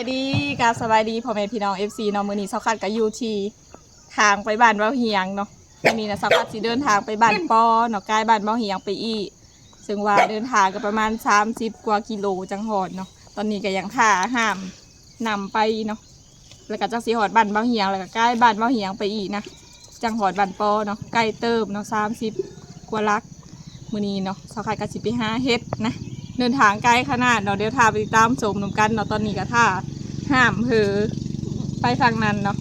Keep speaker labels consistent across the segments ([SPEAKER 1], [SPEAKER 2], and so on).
[SPEAKER 1] บายดีกับสบายดีพ่อแม่พี่น้อง FC เนาะมื้อนี้เซาคัดกับยูทีทางไปบ้านเว้าเฮียงเนาะมื้อนี้นะเซาคัดสิเดินทางไปบ้านปอเนาะใกล้บ้านเว้าเฮียงไปอีกซึ่งว่าเดินทางก็ประมาณ 30 กว่ากิโลจังหอดเนาะตอนนี้ก็ยังท่าห้ามนำไปเนาะแล้วก็จักสิฮอดบ้านเว้าเฮียงแล้วก็ใกล้บ้านเว้าเฮียงไปอีกนะจังหอดบ้านปอเนาะใกล้เติมเนาะ30 กว่าลักมื้อนี้เนาะเซาคัดก็สิไปหาเฮ็ดนะ เดินทางไกลขนาดเนาะเดี๋ยวทาไปติดตามชมนำกันเนาะตอนนี้ก็ท่าห้ามเพอไปทางนั้นเนาะ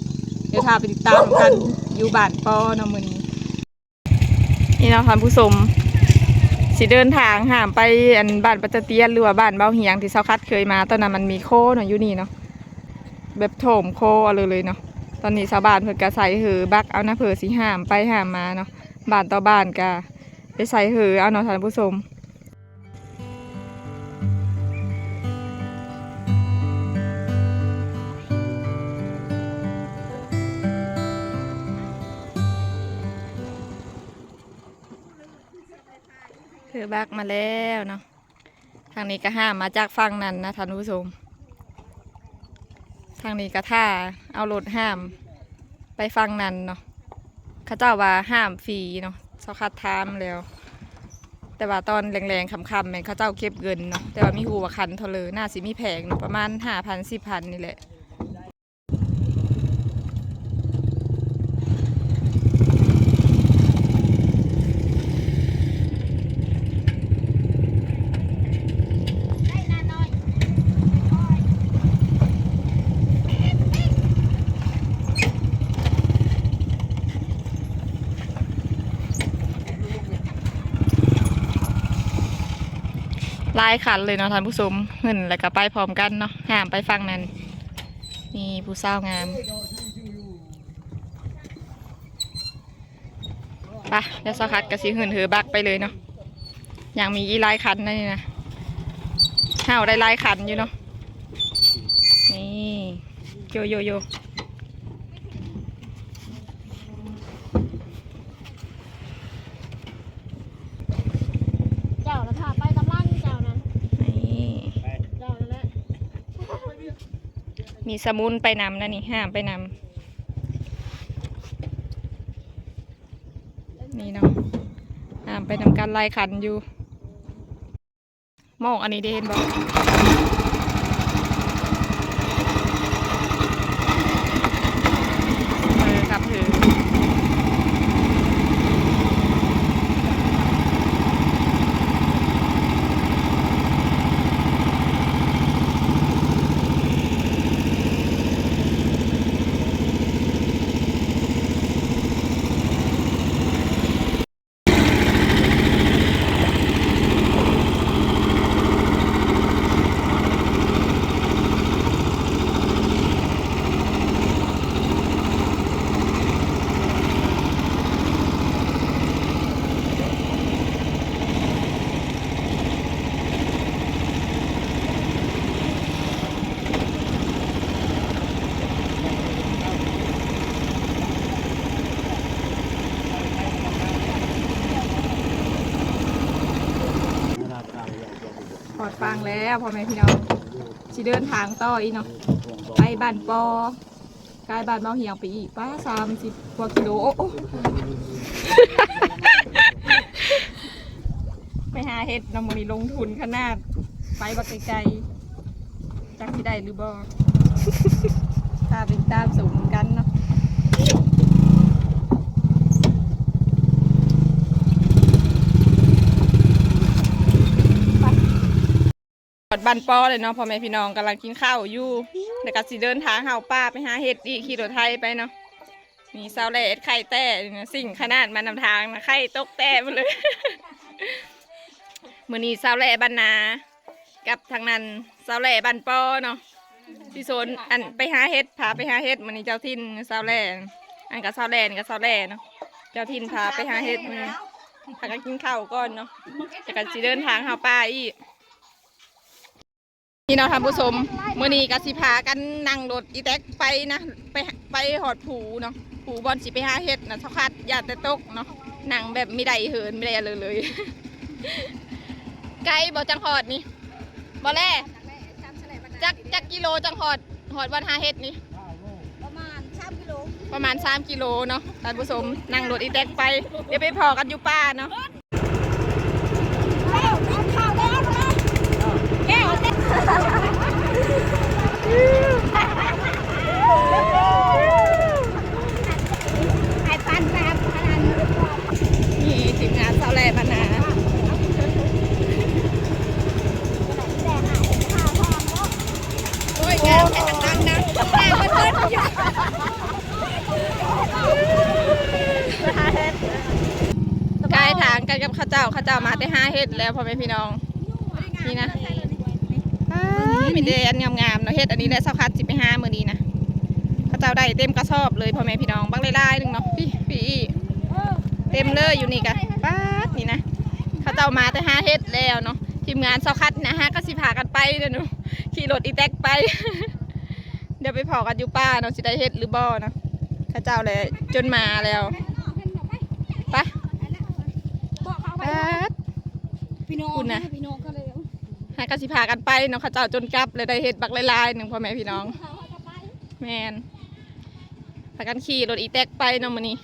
[SPEAKER 1] เดี๋ยวทาไปติดตามนำกันอยู่บ้านปอเนาะมือนี้นี่เนาะท่านผู้ชมสิเดินทางห้ามไปอันบ้านปัจจเตียนหรือว่าบ้านเบ้าเฮียงที่เซาคัดเคยมา ตอนนั้นมันมีโคเนาะอยู่นี่เนาะแบบโถมโคเอาเลยเลยเนาะตอนนี้ชาวบ้านเพิ่นก็ใส่หือบักเอานะเผื่อสิห้ามไปห้ามมาเนาะบ้านต่อบ้านก็ไปใส่หือเอาเนาะท่านผู้ชม อบักมาแล้วเนาะทางนี้ก็ห้ามมาจากฝั่งนั้นนะท่านผู้ชมทางนี้ก็ท่าเอารถห้าม ไปฝั่งนั้นเนาะเขาเจ้าว่าห้ามฟรีเนาะเขาคัดทามแล้ว แต่ว่าตอนแรงๆคำๆแม่นเขาเจ้าเก็บเงินเนาะแต่ว่ามีหูว่าคันเทเลยน่าสิมีแพงเนาะประมาณห้าพันสิบพันนี่แหละ ลายขันเลยเนาะท่านผู้ชมเหินแล้วก็ไปพร้อมกันเนาะห้ามไปฟังนั้นนี่ผู้สาวงามไปะเดี๋ยวสักพักกระสีหื่นหือบักไปเลยเนาะอยังมีอีลายขันนั่นนี่นะห้าวได้ลายขันอยู่เนาะนี่โยโยโย
[SPEAKER 2] เจ้านะถ้าไปตำลังเจ้านะ
[SPEAKER 1] นี่
[SPEAKER 2] เจ้านั่นแหละ
[SPEAKER 1] มี สมุนไปนำนะนี่ห้ามไปนำนี่เนาะห้ามไปนำการไล่ขันอยู่มองอันนี้ได้เห็นบอก อดฟังแล้วพ่อแม่พี่น้องสิเดินทางต่ออีกเนาะไปบ้านปอกลายบ้านเมาเหียงไปอีกป้าสามสิบกว่ากิโลไปหาเห็ดนำมันลงทุนขนาดไปบักไกลๆจักที่ได้หรือบ่ถ้าเป็นตามสูงกันเนาะไปอด บันปอเลยเนาะพ่อแม่พี่น้องกำลังกินข้าวอยู่แล้วก็สิเดินทางเฮาป้าไปหาเห็ดอีขี่รถไทยไปเนาะมีเสาแหลดไข่แต่เนี่ยสิ่งขนาดมานำทางนะไข่ตกแต่มาเลย มือนี้เสาแหล่บ้านนา กับทางนั้นเสาแหล่บ้านปอเนาะที่โซนอันไปหาเห็ดพาไปหาเห็ดมือนี้เจ้าทินเสาแหล่อันกับเสาแหล่นกับเสาแหล่เนาะเจ้าทินพาไปหาเห็ดมือพากันกินข้าวก่อนเนาะจะกันสิเดินทางหาป้าอีก นี่เนาะท่านผู้ชมมือนี้ก็สิพากันนั่งรถอีแท็กไปนะไปไปหอดผูเนาะผูบอลสิไปหาเห็ดนะเท่าคัดอย่าแต่ตกเนาะนั่งแบบไม่ได้เหินไม่ได้อะไรเลยไกลบ่จังหอดนี่บ่แล่
[SPEAKER 2] จากแรกจำแฉลบรรดา
[SPEAKER 1] จักจักกิโลจังหอดหอดวันหาเฮ็ดนี่
[SPEAKER 2] ประมาณสามกิโล
[SPEAKER 1] ประมาณ3กิโลเนาะท่านผู้ชมนั่งรถอีแท็กไปเดี๋ยวไปพอกันอยู่ป่าเนาะ
[SPEAKER 2] แก้วข้าวแล้วเลยแก้วเต็มไอ้ปั นี่
[SPEAKER 1] ทีมงานสาแหล่บรรณา
[SPEAKER 2] แต่หาข้าวทองเนะ
[SPEAKER 1] โอ้ยงานแค่ดังนะแม่เพื่อนๆอยู่กายทางกันกับข้าเจ้าข้าเจ้ามาได้ห้าเฮ็ดแล้วพ่อแม่พี่น้อง มีแต่อันงามๆเนาะเฮ็ดอันนี้ได้สักคัดสิไปห้ามื้อนี้นะข้าเจ้าได้เต็มกระสอบเลยพ่อแม่พี่น้องบักไล่ๆหนึงเนาะพี่พี่อีเต็มเลยอยู่นี่กันป๊าดนี่นะข้าเจ้ามาแต่ห้าเฮ็ดแล้วเนาะทีมงานสักคัดนะฮะก็สิพากันไปเด้อหนูขี่รถอีแท็กไป เดี๋ยวไปเผากันอยู่ป้าเนาะสิได้เฮ็ดหรือบ่เนาะข้าเจ้าเลยจนมาแล้วไป
[SPEAKER 2] บอกเขาไป
[SPEAKER 1] ป๊าด
[SPEAKER 2] พี่น้อง
[SPEAKER 1] คุณนะ
[SPEAKER 2] พี่น้องก็เลย
[SPEAKER 1] หากสิพากันไปเนาะข้าเจ้าจนกลับเลยได้เฮ็ดบักลายๆหนึ่งพ่อแม่พี่น้อง แมนพากันขี่รถอีแท็กไปเนาะมื้อนี้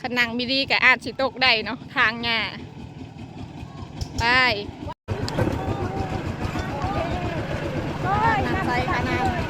[SPEAKER 1] ขนังมิดีกับอาจสิตกได้เนาะทางหญ้าไปน้ำใสค่ะน้ำ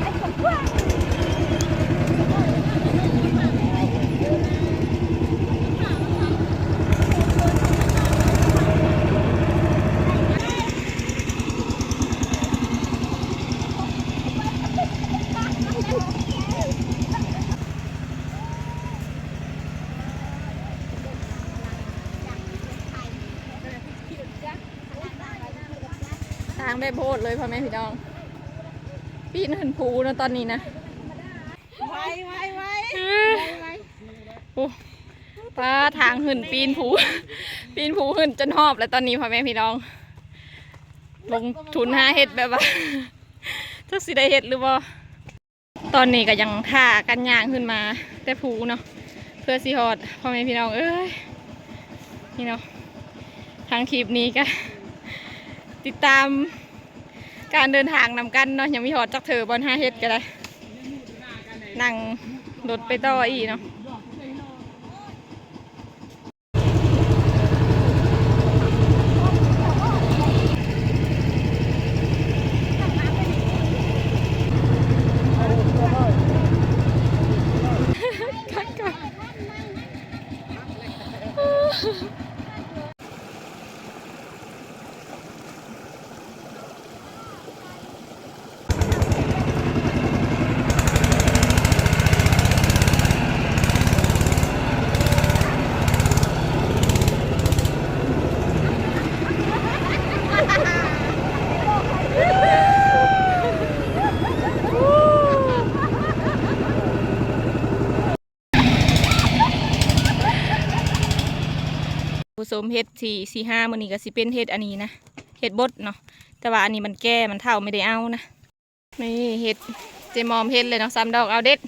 [SPEAKER 1] ทางได้โพดเลยพ่อแม่พี่น้อง ปีนหินภูเนาะตอนนี้นะ
[SPEAKER 2] ไว้ไว้ไว้ไว้
[SPEAKER 1] โอ้ป้าทางหินปีนภูปีนภูหินจนหอบแล้วตอนนี้พ่อแม่พี่น้อง ลงทุนหาเห็ดแบบว่าจักสิได้เห็ดหรือบ่ตอนนี้ก็ยังท่ากันย่างขึ้นมา แต่ภูเนาะเพื่อสิฮอดพ่อแม่พี่น้องเอ้ยนี่เนาะทางคลิปนี้ก็ติดตาม การเดินทางนำกันเนาะยังมีหอดจักเถอบอลห้าเฮ็ดก็ได้ นั่งรถไปต่ออีกเนาะ สมเห็ดสี่สี่ห้ามันนี้ก็สิเป็นเห็ดอันนี้นะเห็ดบดเนาะแต่ว่าอันนี้มันแก่มันเท่าไม่ได้เอานะนี่เห็ดเจมอมเห็ดเลยเนาะซ้ำดอกเอาเด็ด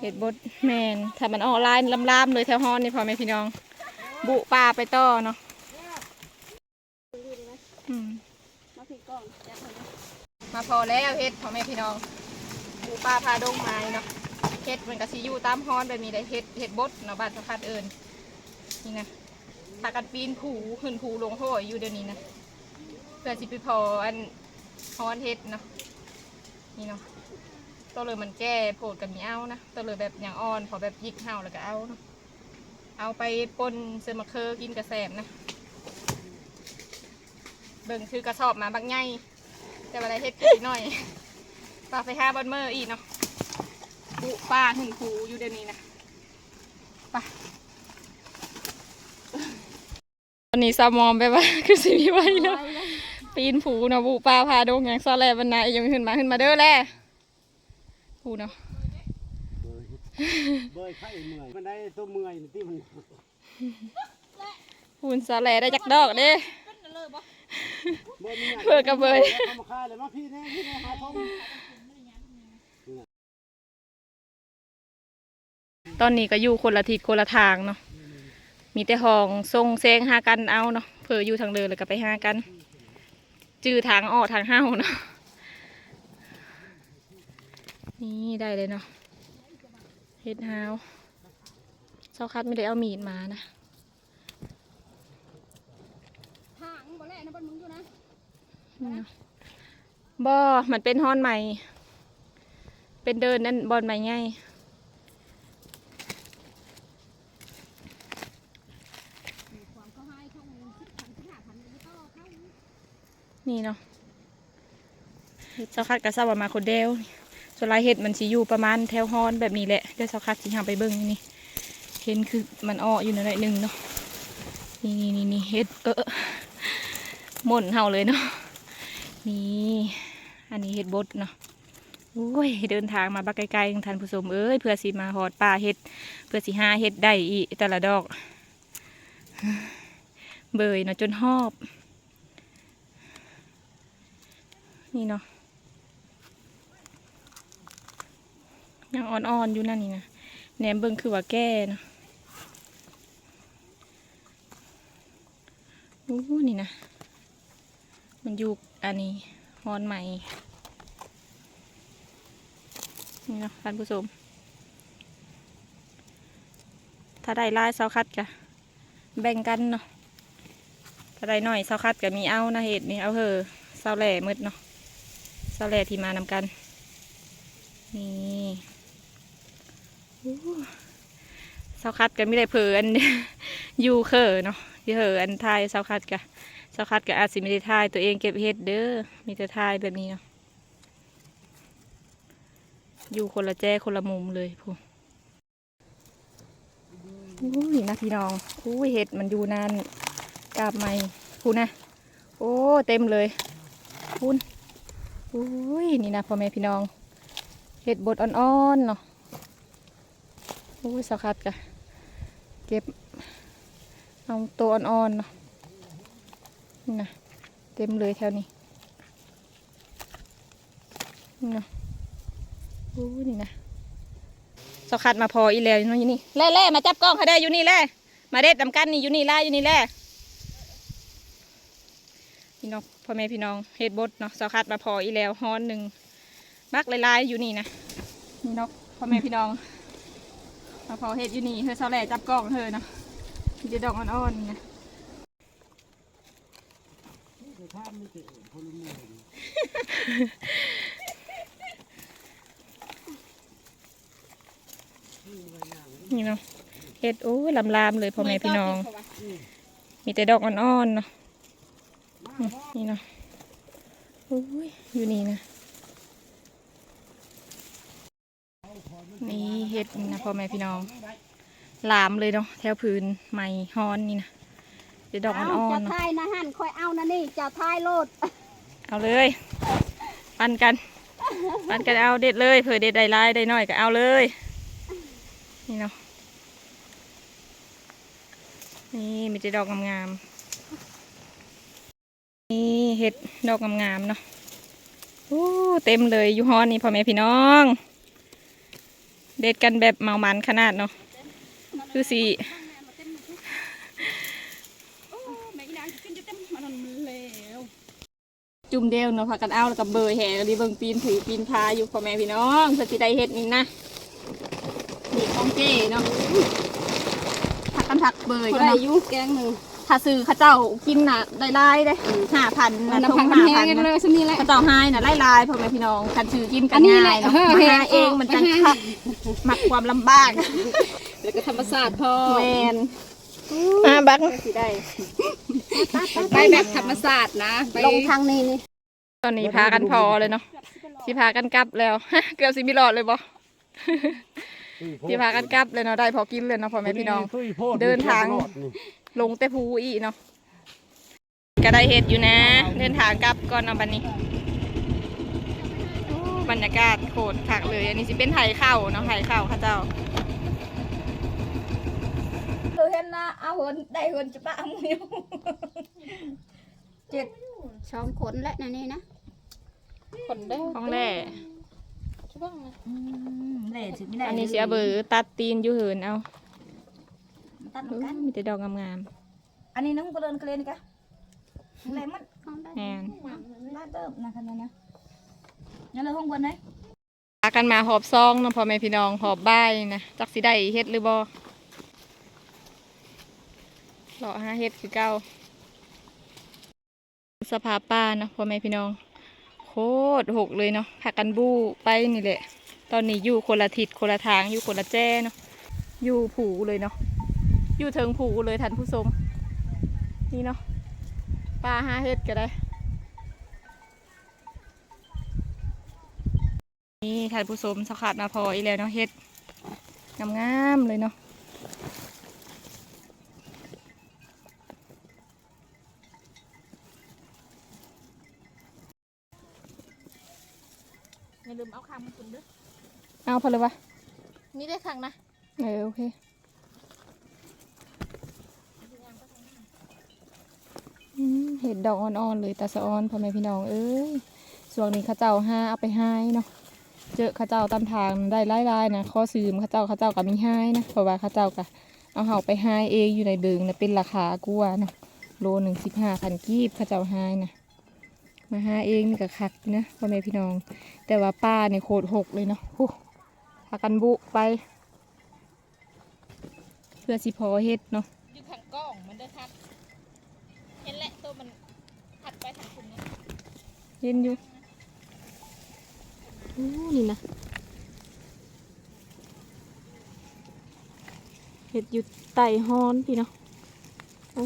[SPEAKER 1] เห็ดบดแมนถ้ามันออกลายลามๆเลยแถวฮอนนี่พอไหมพี่น้อง บุปลาไปต่อเนาะมา
[SPEAKER 2] ผิดกล้องจับเลย
[SPEAKER 1] มาพอแล้วเห็ดพอไหมพี่น้อง บุปลาพาดงไม้เนาะ เห็ดมันก็สิอยู่ตามฮอนแบบนี้ได้เห็ดเห็ดบดเนาะบ้านสะพัดเอิญนี่นะพากันปีนผูขึ้นผูลงห้อยอยู่เดี๋ยวนี้นะเพื่อสิไปพออันฮอนเห็ดเนาะนี่เนาะตัวเลยมันแก่โผดกับมีเอานะตัวเลยแบบอย่างอ่อนพอแบบยิกเห่าแล้วก็เอาเนาะเอาไปปนเซอร์มาเคอร์กินกระแสมนะเบิ่งคือกระสอบมาบักไงแต่ว่าอะไรเฮ็ดกินหน่อยปลาไปห้าบอนเมอร์อีกเนาะ ปูปลาหึ่งผูอยู่เดี๋ยวนี้นะไปตอนนี้ซามอมไปว่าคือสิมีไว้แล้วปีนผูเนาะผูปลาพาดงอย่างซอแลบันไดยังขึ้นมาขึ้นมาเด้อแล่ผูเนาะ
[SPEAKER 3] เบยไข่เมื่อยมันได้ตัวเมื่อยที่มัน
[SPEAKER 1] ผูนซอแลได้จักดอกเด้
[SPEAKER 3] เบยมี
[SPEAKER 1] เพื่อกับเบย ตอนนี้ก็อยู่คนละทิศคนละทางเนาะมีแต่ห้องทรงเซงหากันเอาเนาะเผื่ออยู่ทางเดินเลยก็ไปหากัน จื้อทางออกทางเฮ้าเนาะนี่ได้เลยเนาะเฮ็ดฮาวเจ้าคัดไม่ได้เอามีดมานะ
[SPEAKER 2] ทางบ่แล่นะบ่มึงอยู่นะ
[SPEAKER 1] นี่เนาะบ่มันเป็นฮอนใหม่ เป็นเดินนั่นบอลใหม่ไง
[SPEAKER 2] ความเขาให้เขาเงินสิบพันสิบห้าพันไม่ต้องเขา
[SPEAKER 1] นี่เนาะเจ้าคัดกับเจ้าว่ามาคนเดียวส่วนลายเห็ดมันสิอยู่ประมาณแถวฮอนแบบนี้แหละเดี๋ยวเจ้าคัดสิหาไปเบิ่งนี่เห็นคือมันอ้ออยู่หน่อยหนึ่งเนาะนี่นี่นี่นี่เฮ็ดเออหม่นเฮาเลยเนาะนี่อันนี้เฮ็ดบดเนาะโอ้ยเดินทางมาบักไกลๆท่านผู้ชมเอ้ยเพื่อสิมาหอดป่าเฮ็ด เพื่อสิหาเฮ็ดได้อีแต่ละดอก เบยเนาะจนหอบ นี่เนาะยังอ่อนๆอยู่นั่นนี่นะแหนมเบิ่งคือว่าแก่เนาะโอ้นี่นะ มันอยู่อันนี้ฮอนใหม่ นี่เนาะท่านผู้ชมถ้าได้ลายเสาคัดกะแบ่งกันเนาะถ้าได้หน่อยเสาคัดกะมีเอานะเห็ดนี่เอาเหอะเสาแหล่มืดเนาะ สาแล่ที่มานำกัน นี่เสาคัดกะไม่ได้เผลออันอยู่เคอเนาะที่เหออันทายเสาคัดกะเสาคัดกะอาจสิไม่ได้ทายตัวเองเก็บเห็ดเด้อมีแต่ทายแบบนี้เนาะอยู่คนละแจ้คนละมุมเลยพูอุ้ยนะพี่น้องอุ้ยเห็ดมันอยู่นานกาบไม่พูนะ โอ้ เต็มเลยพูน อุ้ยนี่นะพ่อแม่พี่น้องเห็ดบดอ่อนๆเนาะอุ้ยสักคัดกะเก็บเอาตัวอ่อนๆเนาะนี่นะเต็มเลยแถวนี้นี่เนาะโอ้นี่นะสคัดมาพออีแล้วอยู่นี่แล่แล่มาจับกล้องเขาได้อยู่นี่แล่มาเด็ดดำกันนี่อยู่นี่ล่าอยู่นี่แล่พี่น้อง พ่อแม่พี่น้องเฮ็ดบดเนาะสคัดมาพออีแล้วฮ้อนหนึ่งมักลายๆอยู่นี่นะนี่เนาะพ่อแม่พี่น้องมาพอเฮ็ดอยู่นี่เธอเสาแหล่จับกล้องเธอเนาะมีแต่ดอกอ่อนๆนี่นะ
[SPEAKER 3] ถ้าไม่เจอพลเมือง
[SPEAKER 1] นี่เนาะเฮ็ดโอ้ยลำๆเลยพ่อแม่พี่น้อง มีแต่ดอกอ่อนๆเนาะอืม นี่เนาะโอ้ยอยู่นี่นะ นี่เห็ดนี่นะพ่อแม่พี่น้อง ลามเลยเนาะแถวพื้นไม้ฮอนนี่นะเดี๋ยวดอกอ่
[SPEAKER 2] เอา
[SPEAKER 1] อน
[SPEAKER 2] เจ้า
[SPEAKER 1] ๆเนาะ
[SPEAKER 2] ทายนะฮั่นคอยเอานะนี่เจ้าทายโลด
[SPEAKER 1] เอาเลย ปันกันปันกันเอาเด็ดเลยเผื่อเด็ดได้หลายได้น้อยก็เอาเลย นี่เนาะนี่มีแต่ดอกงามๆ นี่เห็ดดอกงามๆเนาะโอ้เต็มเลยยูฮอนนี่พ่อแม่พี่น้อง เด็ดกันแบบเมามันขนาดเนาะคือสีจุ่มเดียวเนาะพากันเอาแล้วกับเบอร์แห่กันดีเบิงปีนถือปีนพาอยู่พ่อแม่พี่น้องเพื่อสิได้เห็ดนี่นะนี่ของเจ้เนาะผักกันผักเบยก็
[SPEAKER 2] นอา
[SPEAKER 1] เนาะ
[SPEAKER 2] ยุแกงหนึ่ง
[SPEAKER 1] ถ้าซื้อเข้าเจ้ากินน่ะได้ไล่ได้ห้าพัน
[SPEAKER 2] มัน
[SPEAKER 1] นะ
[SPEAKER 2] น้ำ
[SPEAKER 1] ท
[SPEAKER 2] พั
[SPEAKER 1] ง
[SPEAKER 2] ก
[SPEAKER 1] ห้า
[SPEAKER 2] น้ำแห้
[SPEAKER 1] พัน
[SPEAKER 2] งกันเล
[SPEAKER 1] นะ
[SPEAKER 2] ยสนี่แหละ
[SPEAKER 1] เข้าเจ้าให้น่ะไล่ลายพ่อแม่พี่น้องคันซื้อกินกั
[SPEAKER 2] อั
[SPEAKER 1] น
[SPEAKER 2] นนี้
[SPEAKER 1] ง่าย
[SPEAKER 2] แหละ
[SPEAKER 1] เนาะ
[SPEAKER 2] เออ
[SPEAKER 1] มา
[SPEAKER 2] เฮ็ด
[SPEAKER 1] หาเองมันจัง
[SPEAKER 2] เฮ็ด
[SPEAKER 1] คักมักความลำบาก
[SPEAKER 2] แล้วก็ธรรมศาสตร์พอ
[SPEAKER 1] แมนอ่าบักสิได้
[SPEAKER 2] ไปแบบธรรมศาสตร์นะลงทางนี้นี่
[SPEAKER 1] ตอนนี้พากันพอเลยเนาะสิพากันกลับแล้วเกือบสิมีหลอดเลยบ่สิพากันกลับเลยเนาะได้พอกินเลยเนาะพ่อแม่พี่น้อง เดินทาง ลงแต่ภูอีเนาะก็ได้เห็ดอยู่นะ เดินทางกลับก่อนเนาะบันนี้โอ้บรรยากาศโคตรคักเลย อันนี้สิเป็นไทยเข้าเนาะไทยเข้าค่ะเจ้า
[SPEAKER 2] คือเห็นนะเอาเหินได้เหินจะปะมือเจ็ดสองคนและนั่นนี่นะ
[SPEAKER 1] คนได้ของแร่
[SPEAKER 2] แหล่ถึงไม่ได้
[SPEAKER 1] อันนี้เสียเบอร์ตัดตีนอยู่เหินเอา
[SPEAKER 2] ตัด
[SPEAKER 1] เออ
[SPEAKER 2] น้ำกัน
[SPEAKER 1] มีแต่ดอกงาม
[SPEAKER 2] อันนี้น้องก็เดินกระเลนกะอะไรมัน
[SPEAKER 1] ๆแอน
[SPEAKER 2] ลาดเติมนะคันนั้นนะงั้นเลยห้องบนไหน
[SPEAKER 1] พากันมาหอบซองเนาะพ่อแม่พี่น้องหอบบ้ายนะจักสิได้เฮ็ดหรือบ่เลาะหาเฮ็ดคือเก่าสภาพป้าเนาะพ่อแม่พี่น้อง โคตรหกเลยเนาะพากันบู้ไปนี่แหละ ตอนนี้อยู่คนละทิศคนละทางอยู่คนละแจ้เนาะอยู่ผูเลยเนาะ อยู่เทิงผูเลยท่านผู้ชมนี่เนาะปลาหาเฮ็ดก็ได้ นี่ท่านผู้ชมสักขาดมาพออีกแล้วเนาะเฮ็ดงามๆเลยเนาะอย่าลืมเอาคางมาคุณด้วยเอาพอเลยวะนี่ได้คางนะ เออโอเคอืมเห็ดดอกอ่อนๆเลยตาสะออนพ่อแม่พี่น้องเอ้ยส่วนนี้ข้าเจ้าห้าเอาไปให้เนาะเจอข้าเจ้าตามทางได้ไล่ๆนะข้อซื้อข้าเจ้าข้าเจ้ากับมีให้นะเพราะว่าข้าเจ้าก็เอาเห่าไปให้เองอยู่ในเบิงนะเป็นราคากว่าเนะโลหนึ่งสิบห้าพันกีบข้าเจ้าให้นะมาหาเองนี่ก็คักนะพ่อแม่พี่น้อง แต่ว่าป้าเนี่ยโคตรหกเลยเนาะพากันบุไป เพื่อสิพอเฮ็ดเนาะ
[SPEAKER 4] อยู่ข้างกล้องมันเด้อครับ เห็นแหละตัวมันถัดไปทางคุณนะ
[SPEAKER 1] เย็นอยู่โอ้นี่นะเห็ดอยู่ไต่ฮอนพี่เนาะโอ้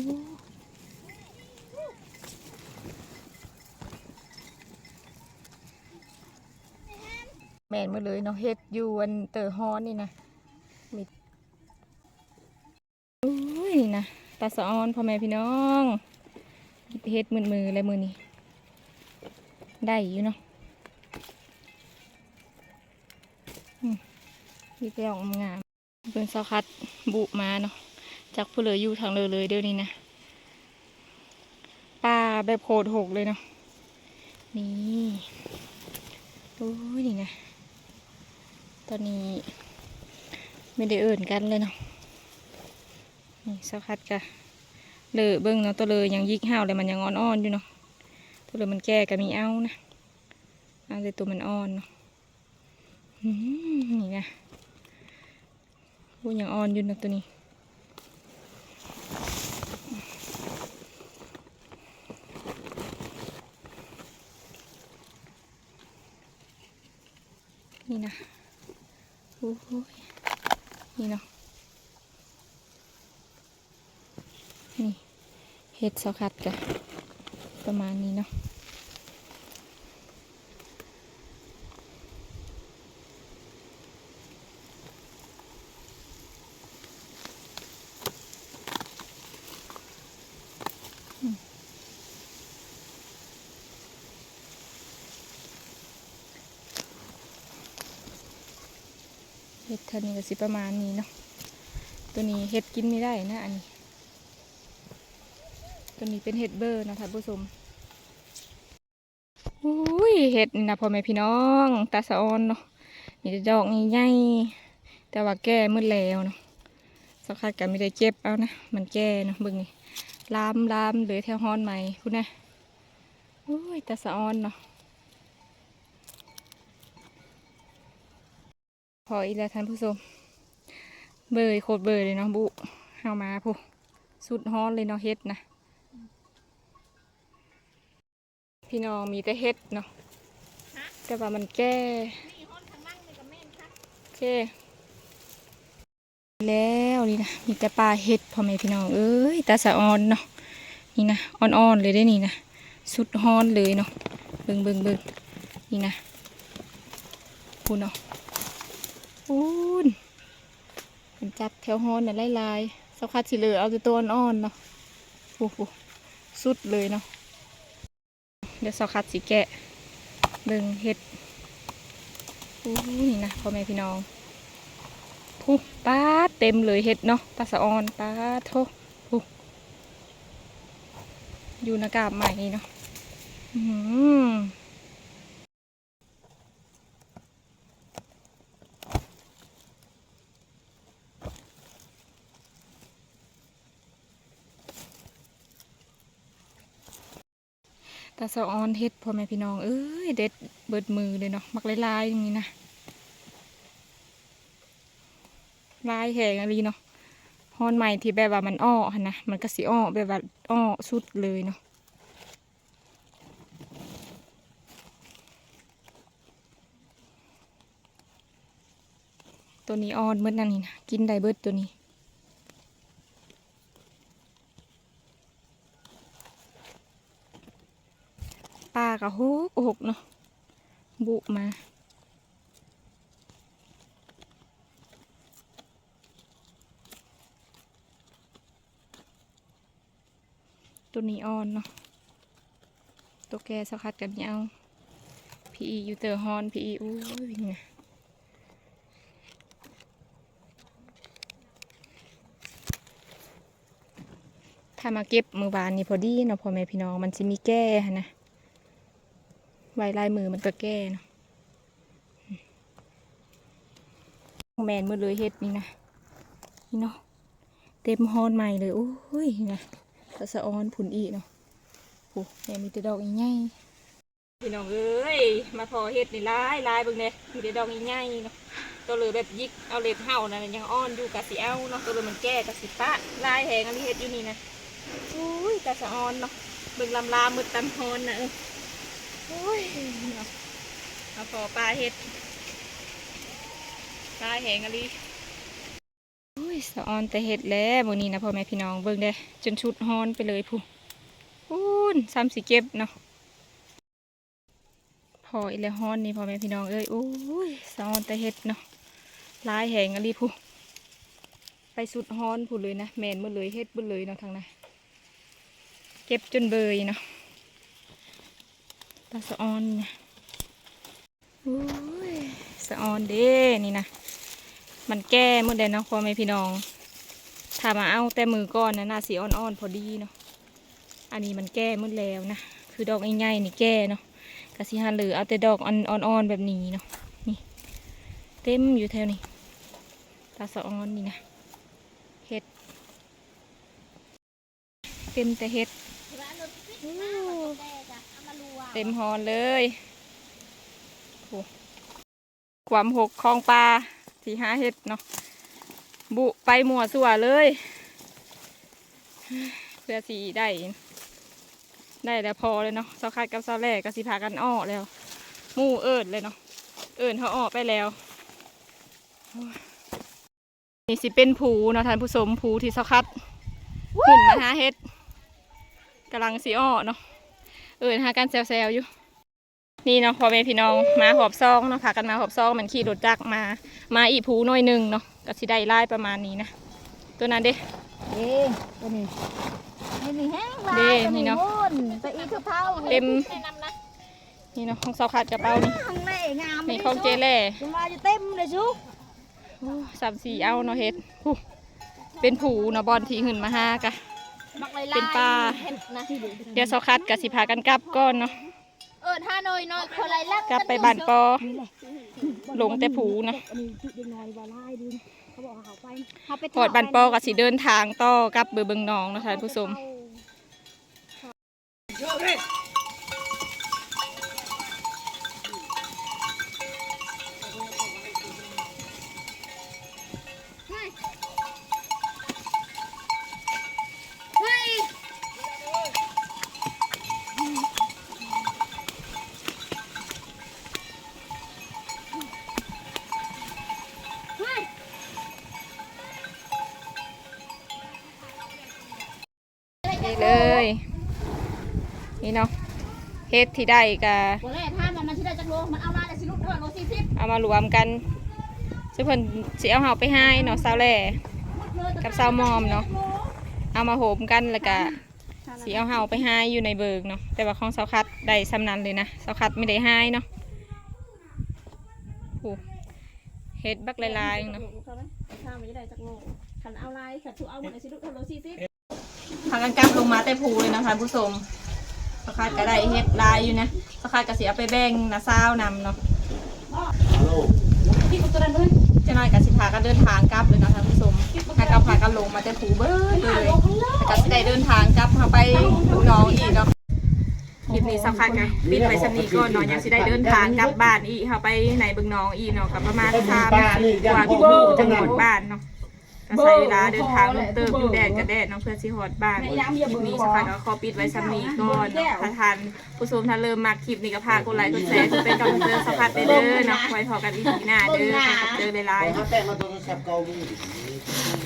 [SPEAKER 1] แม่นมาเลยเนาะเห็ดอยู่อันเตอฮอนนี่นะมีโอ้ยนี่นะตาสะออนพ่อแม่พี่น้องเห็ดมือมืออะไรมือนี่ ได้อยู่เนาะมีแต่ดอกงามเบิ่งซอคัดบุมาเนาะจากผู้เหลืออยู่ทางเลยเลยเดี๋ยวนี้นะป่าแบบโคตรหกเลยเนาะนี่โอ้ยนี่นะตอนนี้ไม่ได้เอื่นกันเลยเนาะนี่ซอคัดกะเลยเบิ่งเนาะตัวเลยยังยิกห้าวเลยมันยังอ่อนๆอยู่เนาะ ตัวเลยมันแก่ก็มีเอานะ เอาแต่ตัวมันอ่อนเนาะนี่นะพูยังอ่อนอยู่นะตัวนี้นี่นะโอ้โหนี่เนาะ นี่เห็ดสกัดกะ ประมาณนี้เนาะเห็ดเท่านี้ก็สิประมาณนี้เนาะ ตัวนี้เห็ดกินไม่ได้นะอันนี้ ตัวนี้เป็นเห็ดเบอร์นะท่านผู้ชม เห็ดนี่นะพ่อแม่พี่น้องตาสะออนเนาะมีแต่ดอกใหญ่ๆแต่ว่าแก่มืดแล้วเนาะสักพักก็ไม่ได้เจ็บเอานะมันแก่เนาะบิ่งนี่ลามลามเหลือแถวฮอนใหม่พูดนะอุ้ยตาสะออนเนาะพออีกแล้วท่านผู้ชมเบยโคตรเบยเลยเนาะบุเอามาผู้สุดฮ้อนเลยเนาะเฮ็ดนะพี่น้องมีแต่เฮ็ดเนาะ แต่ว่ามันแก่โอเค แล้วนี่นะมีแต่ปลาเฮ็ดพ่อแม่พี่น้องเอ้ยตาสะออนเนาะนี่นะอ่อนๆเลยได้นี่นะสุดฮอนเลยเนาะเบิ่งเบิ่งเบิ่งนี่นะพูนเนาะปูนมันจับแถวฮอนเนี่ยลายๆสักพักสิเหลือเอาแต่ตัวอ่อนๆเนาะโอ้โหสุดเลยเนาะเดี๋ยวสักพักสิแกะ เบิ่งเห็ดอู้นี่นะพ่อแม่พี่น้องพุ๊ป้าเต็มเลยเห็ดเนาะปลาสะออนป้าโทพุอยู่นากาบใหม่นี่เนาะอืหือ ตาสะออนเฮ็ดพ่อแม่พี่น้องเอ้ยเด็ดเบิดมือเลยเนาะมักลายๆอย่างนี้นะลายแหงอะไรเนาะฮอนใหม่ที่แบบว่ามันอ้อนะมันก็สิอ้อแบบว่าอ้อสุดเลยเนาะตัวนี้อ่อนเบิดนั่นนี่นะกินได้เบิดตัวนี้ากระหกหกเนาะบุมาตัวนีอ่อนเนาะตัวแกสกคัดกันยาวพีอีอยู่เตอร์ฮอนพีอีอู้ยวิ่งถ้ามาเก็บมือบานนี่พอดีเนาะพ่อแม่พี่น้องมันจะมีแก้นะ ไวลายมือมันก็แก้เนาะแมนมือเลยเฮ็ดนี่นะนี่เนาะเต็มฮอนใหม่เลยโอ้ยนะตะสะออนผุนอีเนาะโอ้แม่มีแต่ดอกอีใหญ่พี่น้องเอ้ยมาพอเฮ็ดนี่ลายลายเบิ่งเนี่ยมีแต่ดอกอีใหญ่เนาะตัวเลยแบบยิกเอาเล็บเห่านั่ะยังอ่อนอยู่กะสิเอาเนาะตัวเลยมันแก้กะสิปะลายแหงอันนี้เฮ็ดอยู่นี่นะโอ้ยตะสะออนเนาะเบิ่งลำลามืดตันฮอนนะเออ โอ้ยเนาะเอาพอปลาเห็ดปลาแหงอะไรโอ้ยสะออนแต่เห็ดแล้ววันนี้นะพ่อแม่พี่น้องเบิ่งได้จนชุดฮอนไปเลยผู้พูนซ้ำสีเก็บเนาะพออีแล้วฮอนนี่พ่อแม่พี่น้องเอ้ยโอ้ยสะออนแต่เห็ดเนาะลายแหงอะไรผู้ไปสุดฮอนผู้เลยนะแมนหมดเลยเฮ็ดหมดเลยเนาะทางนั้นเก็บจนเบยเนาะ ตาสะออนนี่นะโอ้ยสะออนเด้นี่นะมันแก้หมดเลยเนาะพ่อแม่พี่น้องถ้ามาเอาแต่มือก้อนนะน่าสีอ่อนๆพอดีเนาะอันนี้มันแก้หมดแล้วนะคือดอกง่ายๆนี่แก้เนาะกะสิหันเหลือเอาแต่ดอกอ่อนๆแบบนี้เนาะนี่เต็มอยู่แถวนี้ตาสะออนนี่นะเห็ดเต็มแต่เห็ด เต็มหอนเลยโอ้ความหกคลองปลาที่หาเห็ดเนาะบุไปหมัวสัวเลยเพื่อสีได้ ได้แล้วพอเลยเนาะเสาคัดกับเสาแรกก็สิพากันอ้อแล้ว มู่เอิดเลยเนาะเอิดเขาอ้อไปแล้วนี่สิเป็นผูเนาะท่านผู้ชมผูที่เสาคัดขึ้นมาหาเห็ดกำลังสีอ้อเนาะ เออหากันแซวๆอยู่ นี่เนาะพ่อแม่พี่น้องมาหอบซองเนาะพากันมาหอบซองเหมือนขี่รถจักรมา มาอีผูหน้อยหนึ่งเนาะก็สิได้ไล่ประมาณนี้นะตัวนั้นเด้
[SPEAKER 2] เด้ตัวนี้นี่นี่แห้งลา
[SPEAKER 1] เด้
[SPEAKER 2] ตัว
[SPEAKER 1] นี่
[SPEAKER 2] นี้
[SPEAKER 1] เนาะ
[SPEAKER 2] มุ่นไปอีกคือเผา
[SPEAKER 1] เต็ม
[SPEAKER 4] แนะนำนะ
[SPEAKER 1] นี่เนาะของเสาขาดกระเป๋านี่
[SPEAKER 2] ข้างในงาม
[SPEAKER 1] นี่ของเจเล่
[SPEAKER 2] จะมาจะเต็มเลยชุ
[SPEAKER 1] โอ้สามสี่เอาเนาะเฮ็ดผู้เป็นผูเนาะบอลที่หื่นมาหากะ
[SPEAKER 4] บักลาย
[SPEAKER 1] เป็นปลา
[SPEAKER 4] เห็ดนะ
[SPEAKER 1] เดี๋ยวเสาคัดกับสิพากันกลับก่อนเนาะ
[SPEAKER 4] เออท่าน้อยน้อยคนไรลัก
[SPEAKER 1] กลับไปบ้านปอ หลงแต่ผูนะ
[SPEAKER 2] อันนี้จุดยังน้อยว่าไล่ดูเขาบอกว่าเขาไปเขาไป
[SPEAKER 1] พอดบ้านปอกับสิเดินทางต่อกลับเบอร์เบิงหนองเนาะท่านผู้ชม เฮ็ดที่ได้กะ
[SPEAKER 4] โอ้ยท่ามันมันชิได้จักโลมันเอามาแต่สิลุกด้วยโลสี่สิบ
[SPEAKER 1] เอามารวมกันซึ่งเพิ่นสิเอาเฮาไปให้เนาะสาวแหล่กับสาวมอมเนาะเอามาโหมกันแล้วก็สิเอาเฮาไปให้อยู่ในเบิกเนาะแต่ว่าของสาวคัดได้สำนันเลยนะสาวคัดไม่ได้ให้เนาะโอ้เฮ็ดบักหลายๆเนาะ
[SPEAKER 4] ท่ามันชิได้จักโลขันเอาลายขันถูเอาหมดแต่สิลุกโลสี่สิบ
[SPEAKER 1] ทางกันกลับลงมาแต่ภูเลยนะคะผู้ชม สาวคัดก็ได้เฮ็ดหลายอยู่นะสาวคัดก็สิเอาไปแบ่งนะสาวนำเนาะ
[SPEAKER 4] พี่กุตัวนั้นด้วย
[SPEAKER 1] เจ้าน้อยกับสิพากันเดินทางกลับเลยเนาะท่านผู้ชมถ้ากลับพากันลงมาแต่ผูเบิดเลยแต่ก็สิได้เดินทางกลับมาไปลูกน้องอีกเนาะลิปนี้สำคัญกับปิดไปสำนีก่อนเนาะยังสิได้เดินทางกลับบ้านอีกเฮาไปไหนเบิ่งน้องอีกเนาะกับประมาณ3กว่ากิโลจังหวัดบ้านเนาะ ก็ใช้เวลาเดินทางลงเติมอยู่แดดกับแดดเนาะเพื่อสิฮอดบ้านคลิปนี้สำคัญก็ขอปิดไว้สำนีก่อนเนาะถ้าทานผู้ชมถ้าเริ่มมาคลิปนี้ก็พากดไลค์กดแชร์กดเป็นกำลังใจสำคัญไปเด้อเนาะไว้พอกันอีกทีหน้าเด้อขอบคุณเด้อหลายๆ
[SPEAKER 3] เขาแต่งมาโทรศัพท์เก่ามือ